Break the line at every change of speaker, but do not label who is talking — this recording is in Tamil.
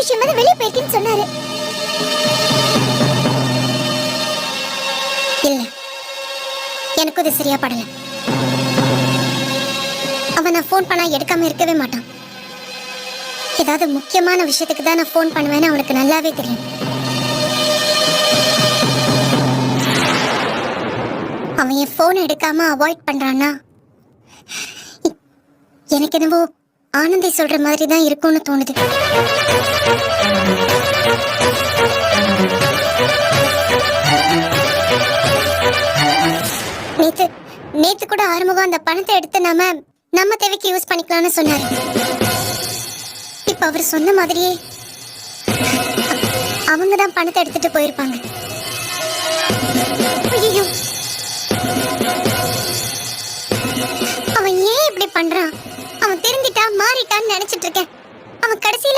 விஷயமா தான் வெளியே போயிருக்கேன்னு சொன்னாரு. இல்ல. எனக்கும் இது சரியா படல. அவன் நான் ஃபோன் பண்ணா எடுக்காம இருக்கவே மாட்டான். ஏதாவது முக்கியமான விஷயத்துக்கு தான் நான் ஃபோன் பண்ணுவேன்னு அவனுக்கு நல்லாவே தெரியும். அவன் என் ஃபோன் எடுக்காம அவாய்ட் பண்றான்னா எனக்கு என்னவோ ஆனந்தி சொல்ற மாதிரி தான் இருக்கும்னு தோணுது. நேத்து நேத்து கூட ஆறுமுகம் அந்த பணத்தை எடுத்து நாம நம்ம தேவைக்கு யூஸ் பண்ணிக்கலாம்னு சொன்னாரு. இப்ப அவர் சொன்ன மாதிரியே அவங்க தான் பணத்தை எடுத்துட்டு போயிருப்பாங்க. ஐயோ அவன் ஏன் இப்படி பண்றான்? அவன் திருந்திட்டா மாறிட்டான்னு நினைச்சிட்டு இருக்கேன். அவன் கடைசியில